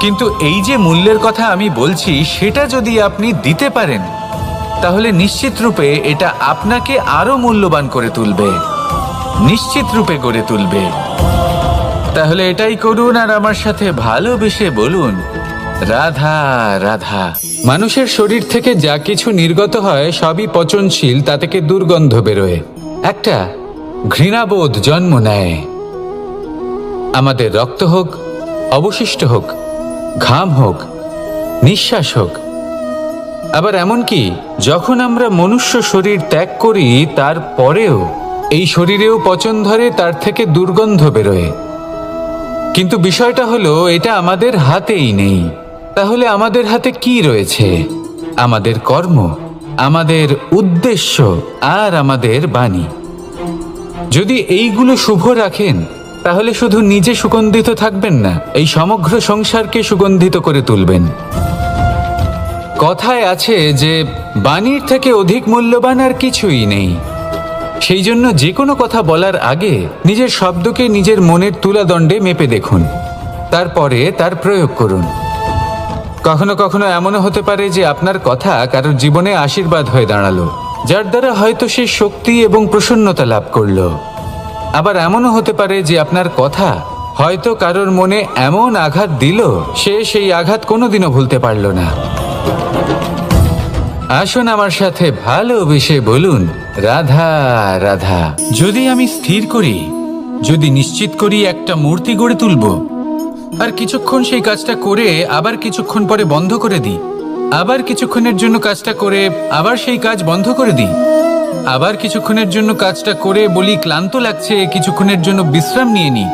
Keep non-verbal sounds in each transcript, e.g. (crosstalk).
কিন্তু এই যে মূল্যের কথা আমি বলছি, সেটা যদি আপনি দিতে পারেন, তাহলে নিশ্চিত রূপে এটা আপনাকে আরও মূল্যবান করে তুলবে। নিশ্চিত রূপে গড়ে তুলবে। তাহলে এটাই করুন আর আমার সাথে ভালোবেসে বলুন, রাধা রাধা। মানুষের শরীর থেকে যা কিছু নির্গত হয়, সবই পচনশীল, তা থেকে দুর্গন্ধ বেরোয়। একটা ঘৃণাবোধ জন্ম নেয়। আমাদের রক্ত হোক, অবশিষ্ট হোক ঘাম হোক, নিঃশ্বাস হোক। আবার এমনকি যখন আমরা মনুষ্য শরীর ত্যাগ করি তারপরেও এই শরীরেও পচন ধরে তার থেকে দুর্গন্ধ বেরোয়। কিন্তু বিষয়টা হলো, এটা আমাদের হাতেই নেই। তাহলে আমাদের হাতে কি রয়েছে? আমাদের কর্ম, আমাদের উদ্দেশ্য আর আমাদের বাণী। যদি এইগুলো শুভ রাখেন তাহলে শুধু নিজে সুগন্ধিত থাকবেন না, এই সমগ্র সংসারকে সুগন্ধিত করে তুলবেন। কথায় আছে যে, বাণীর থেকে অধিক মূল্যবান আর কিছুই নেই। সেই জন্য যে কোনো কথা বলার আগে নিজের শব্দকে নিজের মনের তুলাদণ্ডে মেপে দেখুন। তারপরে তার প্রয়োগ করুন। কখনো কখনো এমনও হতে পারে যে আপনার কথা কারোর জীবনে আশীর্বাদ হয়ে দাঁড়াল, যার দ্বারা হয়তো সে শক্তি এবং প্রসন্নতা লাভ করল। আবার এমনও হতে পারে যে আপনার কথা হয়তো কারোর মনে এমন আঘাত দিল, সে সেই আঘাত কোনোদিনও ভুলতে পারল না। আসুন আমার সাথে ভালোবেসে বলুন, রাধা রাধা। যদি আমি স্থির করি, যদি নিশ্চিত করি একটা মূর্তি গড়ে তুলব, আর কিছুক্ষণ সেই কাজটা করে আবার কিছুক্ষণ পরে বন্ধ করে দিই, আবার কিছুক্ষণের জন্য কাজটা করে আবার সেই কাজ বন্ধ করে দিই আবার কিছুক্ষণের জন্য কাজটা করে বলি, ক্লান্ত লাগছে, কিছুক্ষণের জন্য বিশ্রাম নিয়ে নিই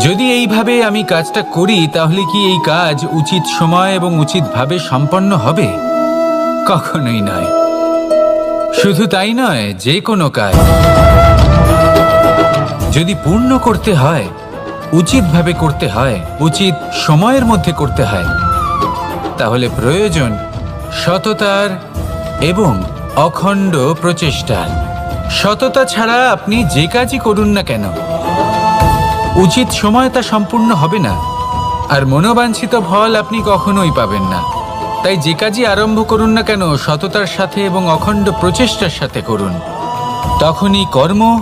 যদি এইভাবে আমি কাজটা করি, তাহলে কি এই কাজ উচিত সময় এবং উচিতভাবে সম্পন্ন হবে? কখনোই নয়। শুধু তাই নয়, যে কোনো কাজ যদি পূর্ণ করতে হয়, উচিতভাবে করতে হয়, উচিত সময়ের মধ্যে করতে হয়, তাহলে প্রয়োজন সততার এবং অখণ্ড প্রচেষ্টার সততা ছাড়া আপনি যে কাজই করুন না কেন, উচিত সময় তা সম্পূর্ণ হবে না, আর মনোবাঞ্ছিত ফল আপনি কখনোই পাবেন না। তাই যে কাজই আরম্ভ করুন না কেন, সততার সাথে এবং অখণ্ড প্রচেষ্টার সাথে করুন। তখনই কর্ম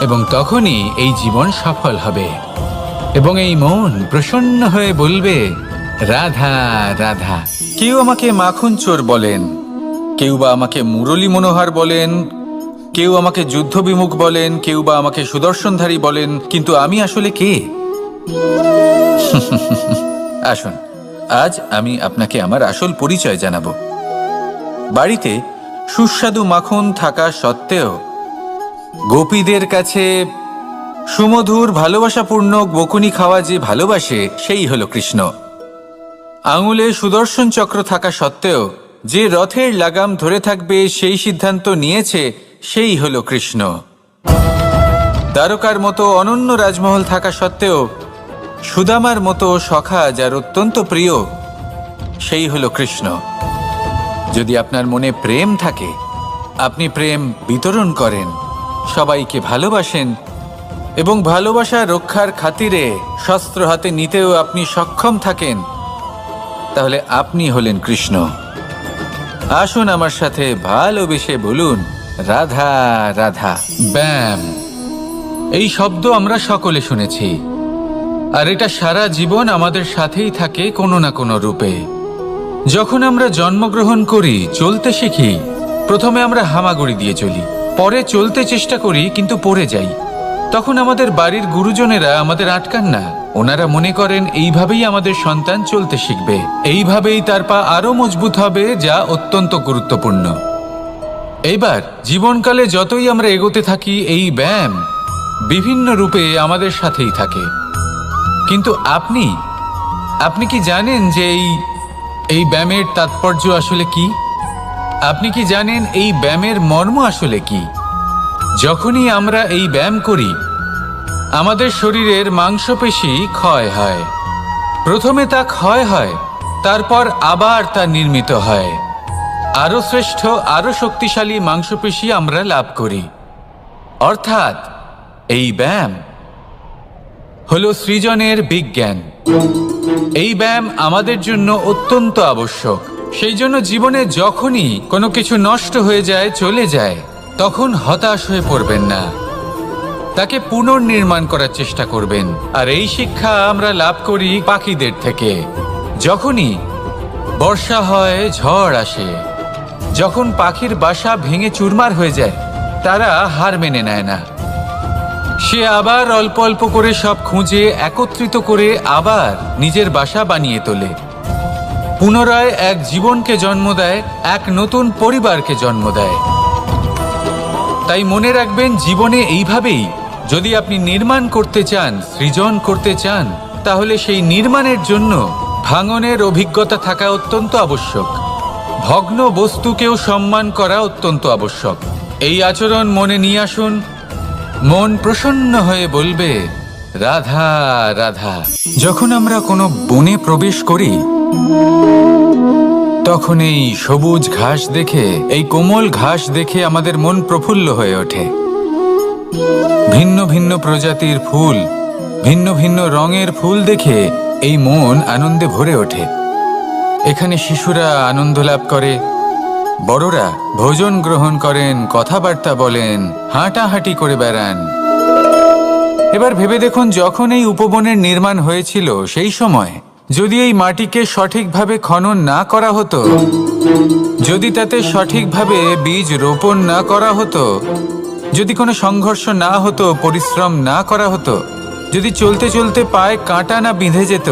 এবং তখনই এই জীবন সফল হবে। এবং এই মন প্রসন্ন হয়ে বলবে, রাধা রাধা। কেউ আমাকে মাখন চোর বলেন কেউ বা আমাকে মুরলী মনোহার বলেন, কেউ আমাকে যুদ্ধ বিমুখ বলেন, কেউ বা আমাকে সুদর্শনধারী বলেন, কিন্তু আমি আসলে কে? (laughs) আসুন, আজ আমি আপনাকে আমার আসল পরিচয় জানাব। বাড়িতে সুস্বাদু মাখন থাকা সত্ত্বেও গোপীদের কাছে সুমধুর ভালোবাসাপূর্ণ বকুনি খাওয়া যে ভালোবাসে, সেই হলো কৃষ্ণ। আঙুলে সুদর্শন চক্র থাকা সত্ত্বেও যে রথের লাগাম ধরে থাকবে সেই সিদ্ধান্ত নিয়েছে, সেই হলো কৃষ্ণ। দ্বারকার মতো অনন্য রাজমহল থাকা সত্ত্বেও, সুদামার মতো সখা যার অত্যন্ত প্রিয়, সেই হলো কৃষ্ণ। যদি আপনার মনে প্রেম থাকে, আপনি প্রেম বিতরণ করেন, সবাইকে ভালোবাসেন এবং ভালোবাসা রক্ষার খাতিরে শস্ত্র হাতে নিতেও আপনি সক্ষম থাকেন, তাহলে আপনি হলেন কৃষ্ণ। আসুন আমার সাথে ভালোবেসে বলুন। রাধা রাধা। ব্যাম। এই শব্দ আমরা সকলে শুনেছি। আর এটা সারা জীবন আমাদের সাথেই থাকে কোনো না কোনো রূপে। যখন আমরা জন্মগ্রহণ করি, চলতে শিখি, প্রথমে আমরা হামাগুড়ি দিয়ে চলি। পরে চলতে চেষ্টা করি, কিন্তু পড়ে যাই। তখন আমাদের বাড়ির গুরুজনেরা আমাদের আটকান না। ওনারা মনে করেন এইভাবেই আমাদের সন্তান চলতে শিখবে। এইভাবেই তার পা আরও মজবুত হবে, যা অত্যন্ত গুরুত্বপূর্ণ। এইবার, জীবনকালে যতই আমরা এগোতে থাকি, এই ব্যায়াম বিভিন্ন রূপে আমাদের সাথেই থাকে। কিন্তু আপনি আপনি কি জানেন যে এই এই ব্যায়ামের তাৎপর্য আসলে কি? আপনি কি জানেন এই ব্যায়ামের মর্ম আসলে কি? যখনই আমরা এই ব্যায়াম করি আমাদের শরীরের মাংসপেশি ক্ষয় হয়। প্রথমে তা ক্ষয় হয়, তারপর আবার তা নির্মিত হয়। আরও শ্রেষ্ঠ আরও শক্তিশালী মাংসপেশি আমরা লাভ করি। অর্থাৎ, এই ব্যায়াম হল সৃজনের বিজ্ঞান। এই ব্যায়াম আমাদের জন্য অত্যন্ত আবশ্যক। সেই জন্য জীবনে যখনই কোনো কিছু নষ্ট হয়ে যায়, চলে যায়, তখন হতাশ হয়ে পড়বেন না। তাকে পুনর্নির্মাণ করার চেষ্টা করবেন। আর এই শিক্ষা আমরা লাভ করি পাখিদের থেকে। যখনই বর্ষা হয়, ঝড় আসে, যখন পাখির বাসা ভেঙে চুরমার হয়ে যায়, তারা হার মেনে নেয় না। সে আবার অল্প অল্প করে সব খুঁজে, একত্রিত করে আবার নিজের বাসা বানিয়ে তোলে। পুনরায় এক জীবনকে জন্ম দেয়, এক নতুন পরিবারকে জন্ম দেয়। তাই মনে রাখবেন, জীবনে এইভাবেই যদি আপনি নির্মাণ করতে চান, সৃজন করতে চান, তাহলে সেই নির্মাণের জন্য ভাঙনের অভিজ্ঞতা থাকা অত্যন্ত আবশ্যক। ভগ্ন বস্তুকেও সম্মান করা অত্যন্ত আবশ্যক। এই আচরণ মনে নিয়ে আসুন। মন প্রসন্ন হয়ে বলবে, রাধা রাধা। যখন আমরা কোনো বনে প্রবেশ করি, তখন এই সবুজ ঘাস দেখে, এই কোমল ঘাস দেখে আমাদের মন প্রফুল্ল হয়ে ওঠে। ভিন্ন ভিন্ন প্রজাতির ফুল, ভিন্ন ভিন্ন রঙের ফুল দেখে এই মন আনন্দে ভরে ওঠে। এখানে শিশুরা আনন্দ লাভ করে, বড়রা ভোজন গ্রহণ করেন, কথাবার্তা বলেন, হাঁটাহাঁটি করে বেড়ান। এবার ভেবে দেখুন, যখন এই উপবনের নির্মাণ হয়েছিল সেই সময়, যদি এই মাটিকে সঠিকভাবে খনন না করা হতো, যদি তাতে সঠিকভাবে বীজ রোপণ না করা হতো যদি কোনো সংঘর্ষ না হতো, পরিশ্রম না করা হতো, যদি চলতে চলতে পায়ে কাঁটা না বিঁধে যেত,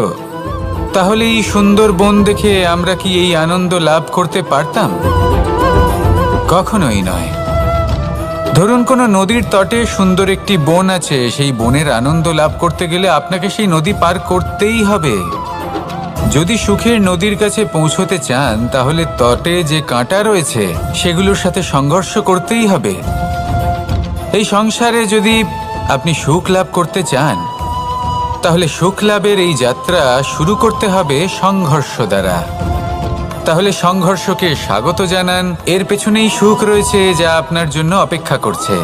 তাহলে এই সুন্দর বন দেখে আমরা কি এই আনন্দ লাভ করতে পারতাম? কখনোই নয়। ধরুন কোনো নদীর তটে সুন্দর একটি বন আছে, সেই বনের আনন্দ লাভ করতে গেলে আপনাকে সেই নদী পার করতেই হবে। যদি সুখের নদীর কাছে পৌঁছতে চান, তাহলে তটে যে কাঁটা রয়েছে, সেগুলোর সাথে সংঘর্ষ করতেই হবে। এই সংসারে যদি আপনি সুখ লাভ করতে চান, তাহলে সুখ লাভের এই যাত্রা শুরু করতে হবে সংঘর্ষ দ্বারা। তাহলে সংঘর্ষকে স্বাগত জানান। এর পেছনেই সুখ রয়েছে যা আপনার জন্য অপেক্ষা করছে।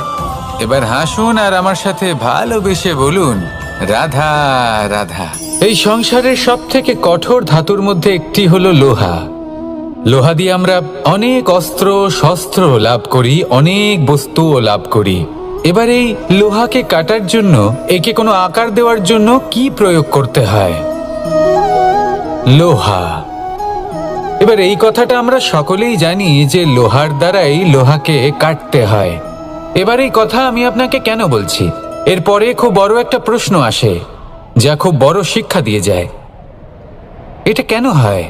এবার হাসুন আর আমার সাথে ভালোবেসে বলুন, রাধা রাধা। এই সংসারের সব থেকে কঠোর ধাতুর মধ্যে একটি হলো লোহা। লোহা দিয়ে আমরা অনেক অস্ত্র, শস্ত্র লাভ করি, অনেক বস্তুও লাভ করি। এবার এই লোহাকে কাটার জন্য, একে কোনো আকার দেওয়ার জন্য কি প্রয়োগ করতে হয়? লোহা। এবার এই কথাটা আমরা সকলেই জানি যে লোহার দ্বারাই লোহাকে কাটতে হয়। এবার এই কথা আমি আপনাকে কেন বলছি? এরপরে খুব বড় একটা প্রশ্ন আসে, যা খুব বড় শিক্ষা দিয়ে যায়। এটা কেন হয়?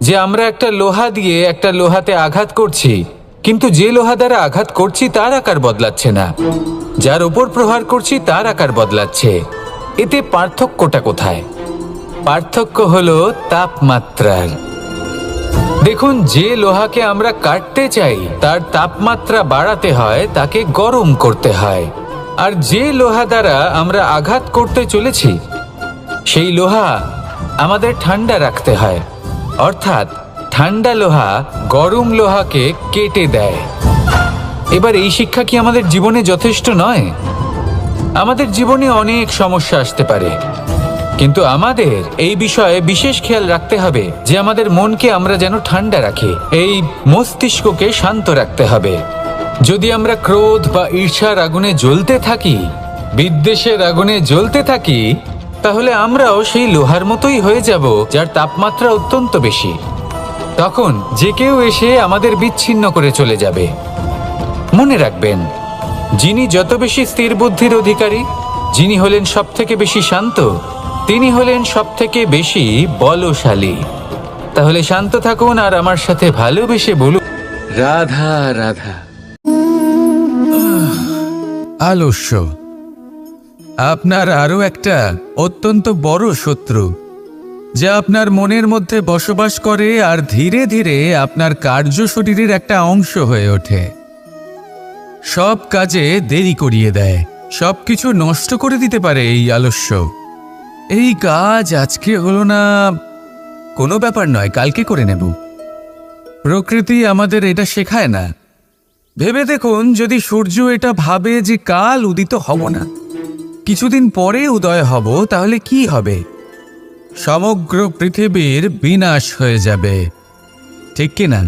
যে আমরা একটা লোহা দিয়ে একটা লোহাতে আঘাত করছি কিন্তু যে লোহা দ্বারা আঘাত করছি, তার আকার বদলাচ্ছে না। যার ওপর প্রহার করছি, তার আকার বদলাচ্ছে। এতে পার্থক্যটা কোথায়? পার্থক্য হলো তাপমাত্রার। দেখুন, যে লোহাকে আমরা কাটতে চাই, তার তাপমাত্রা বাড়াতে হয়, তাকে গরম করতে হয়। আর যে লোহা দ্বারা আমরা আঘাত করতে চলেছি, সেই লোহা আমাদের ঠান্ডা রাখতে হয়। অর্থাৎ ঠান্ডা লোহা, গরম লোহাকে কেটে দেয়। এবার এই শিক্ষা কি আমাদের জীবনে যথেষ্ট নয়? আমাদের জীবনে অনেক সমস্যা আসতে পারে। কিন্তু আমাদের এই বিষয়ে বিশেষ খেয়াল রাখতে হবে যে আমাদের মনকে আমরা যেন ঠান্ডা রাখি, এই মস্তিষ্ককে শান্ত রাখতে হবে। যদি আমরা ক্রোধ বা ঈর্ষার আগুনে জ্বলতে থাকি, বিদ্বেষের আগুনে জ্বলতে থাকি, তাহলে আমরাও সেই লোহার মতোই হয়ে যাব, যার তাপমাত্রা অত্যন্ত বেশি। তখন যে কেউ এসে আমাদের বিচ্ছিন্ন করে চলে যাবে। মনে রাখবেন যিনি যত বেশি স্থির বুদ্ধির অধিকারী যিনি হলেন সব থেকে বেশি শান্ত তিনি হলেন সব থেকে বেশি বলশালী। তাহলে শান্ত থাকুন আর আমার সাথে ভালোবেসে বলুন। রাধা রাধা। আলস্য। আপনার আরও একটা অত্যন্ত বড় শত্রু। যা আপনার মনের মধ্যে বসবাস করে আর ধীরে ধীরে আপনার কার্য শরীরের একটা অংশ হয়ে ওঠে। সব কাজে দেরি করিয়ে দেয়। সব কিছু নষ্ট করে দিতে পারে এই আলস্য। এই কাজ আজকে হলো না, কোনো ব্যাপার নয়, কালকে করে নেব। প্রকৃতি আমাদের এটা শেখায় না। ভেবে দেখুন, যদি সূর্য এটা ভাবে যে কাল উদিত হব না, কিছুদিন পরে উদয় হব, তাহলে কি হবে? সমগ্র পৃথিবীর বিনাশ হয়ে যাবে। ঠিক কি না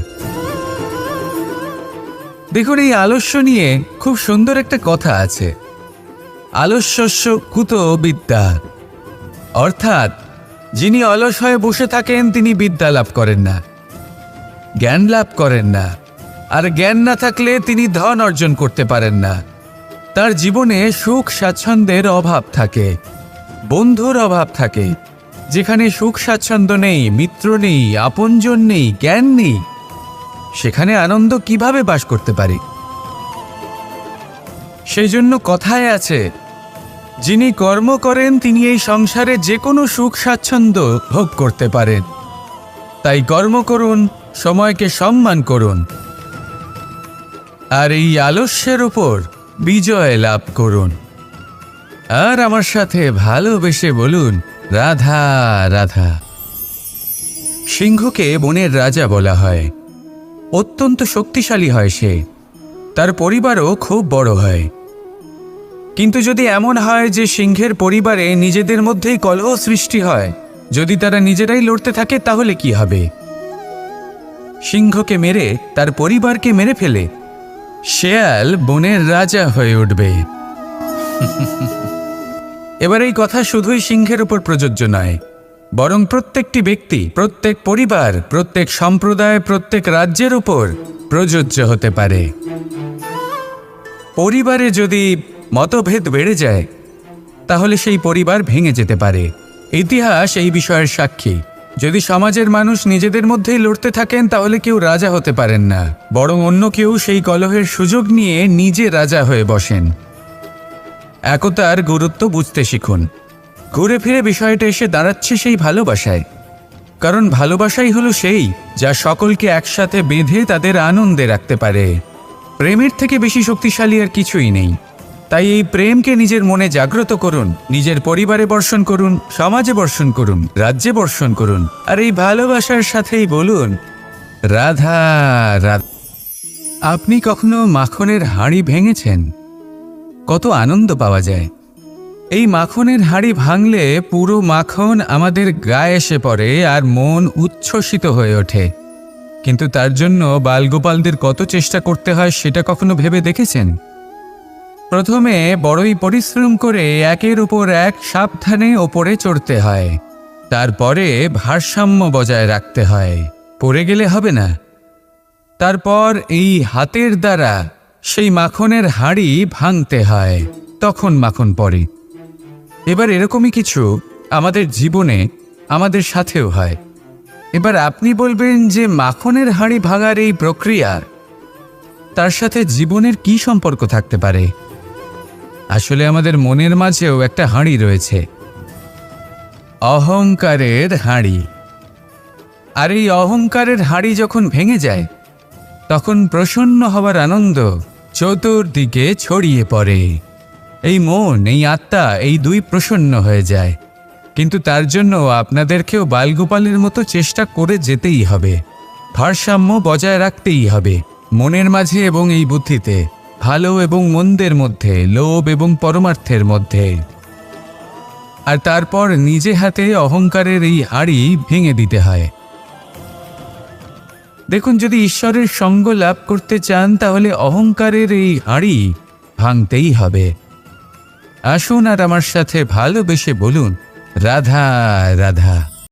দেখুন, এই আলস্য নিয়ে খুব সুন্দর একটা কথা আছে। আলস্যস্য কুত বিদ্যা। অর্থাৎ, যিনি অলস হয়ে বসে থাকেন, তিনি বিদ্যা লাভ করেন না। জ্ঞান লাভ করেন না। আর জ্ঞান না থাকলে তিনি ধন অর্জন করতে পারেন না। তার জীবনে সুখ স্বাচ্ছন্দ্যের অভাব থাকে। বন্ধুর অভাব থাকে। যেখানে সুখ স্বাচ্ছন্দ্য নেই, মিত্র নেই, আপনজন নেই, জ্ঞান নেই, সেখানে আনন্দ কীভাবে বাস করতে পারি? সেই জন্য কথায় আছে, যিনি কর্ম করেন, তিনি এই সংসারে যে কোনো সুখ স্বাচ্ছন্দ্য ভোগ করতে পারেন। তাই কর্ম করুন, সময়কে সম্মান করুন। আর এই আলস্যের উপর বিজয় লাভ করুন। আর আমার সাথে ভালোবেসে বলুন রাধা রাধা। সিংহকে বনের রাজা বলা হয়। অত্যন্ত শক্তিশালী হয় সে। তার পরিবারও খুব বড় হয়। কিন্তু যদি এমন হয় যে সিংহের পরিবারে নিজেদের মধ্যেই কলহ সৃষ্টি হয়, যদি তারা নিজেরাই লড়তে থাকে, তাহলে কি হবে? সিংহকে মেরে, তার পরিবারকে মেরে ফেলে। শেয়াল বনের রাজা হয়ে উঠবে। (laughs) এবার এই কথা শুধুই সিংহের উপর প্রযোজ্য নয়, বরং প্রত্যেকটি ব্যক্তি, প্রত্যেক পরিবার, প্রত্যেক সম্প্রদায়, প্রত্যেক রাজ্যের উপর প্রযোজ্য হতে পারে। পরিবারে যদি মতভেদ বেড়ে যায়, তাহলে সেই পরিবার ভেঙে যেতে পারে। ইতিহাস এই বিষয়ের সাক্ষী। যদি সমাজের মানুষ নিজেদের মধ্যেই লড়তে থাকেন, তাহলে কেউ রাজা হতে পারেন না, বরং অন্য কেউ সেই কলহের সুযোগ নিয়ে নিজে রাজা হয়ে বসেন। একতার গুরুত্ব বুঝতে শিখুন। ঘুরে ফিরে বিষয়টা এসে দাঁড়াচ্ছে সেই ভালোবাসায়। কারণ ভালোবাসাই হলো সেই যা সকলকে একসাথে বেঁধে তাদের আনন্দে রাখতে পারে। প্রেমের থেকে বেশি শক্তিশালী আর কিছুই নেই। তাই এই প্রেমকে নিজের মনে জাগ্রত করুন, নিজের পরিবারে বর্ষণ করুন, সমাজে বর্ষণ করুন, রাজ্যে বর্ষণ করুন, আর এই ভালোবাসার সাথেই বলুন, রাধা রাধা। আপনি কখনো মাখনের হাঁড়ি ভেঙেছেন? কত আনন্দ পাওয়া যায়। এই মাখনের হাঁড়ি ভাঙলে পুরো মাখন আমাদের গায়ে এসে পড়ে আর মন উচ্ছ্বসিত হয়ে ওঠে। কিন্তু তার জন্য বালগোপালদের কত চেষ্টা করতে হয় সেটা কখনো ভেবে দেখেছেন? প্রথমে বড়ই পরিশ্রম করে একের উপর এক সাবধানে ওপরে চড়তে হয়। তারপরে ভারসাম্য বজায় রাখতে হয়। পড়ে গেলে হবে না। তারপর এই হাতের দ্বারা সেই মাখনের হাঁড়ি ভাঙতে হয়, তখন মাখন পড়ে। এবার এরকমই কিছু আমাদের জীবনে আমাদের সাথেও হয়। এবার আপনি বলবেন যে মাখনের হাঁড়ি ভাঙার এই প্রক্রিয়া, তার সাথে জীবনের কি সম্পর্ক থাকতে পারে? আসলে আমাদের মনের মাঝেও একটা হাঁড়ি রয়েছে। অহংকারের হাঁড়ি। আর এই অহংকারের হাঁড়ি যখন ভেঙে যায়, তখন প্রসন্ন হবার আনন্দ চতুর্দিকে ছড়িয়ে পড়ে। এই মন, এই আত্মা, এই দুই প্রসন্ন হয়ে যায়। কিন্তু তার জন্য আপনাদেরকেও বালগোপালের মতো চেষ্টা করে যেতেই হবে। ভারসাম্য বজায় রাখতেই হবে, মনের মাঝে এবং এই বুদ্ধিতে, ভালো এবং মন্দের মধ্যে, লোভ এবং পরমার্থের মধ্যে। আর তারপর নিজে হাতে অহংকারের এই হাড়ি ভেঙে দিতে হয়। দেখুন, যদি ঈশ্বরের সঙ্গ লাভ করতে চান, তাহলে অহংকারের এই হাঁড়ি ভাঙতেই হবে। আসুন আর আমার সাথে ভালোবেসে বলুন, রাধা রাধা।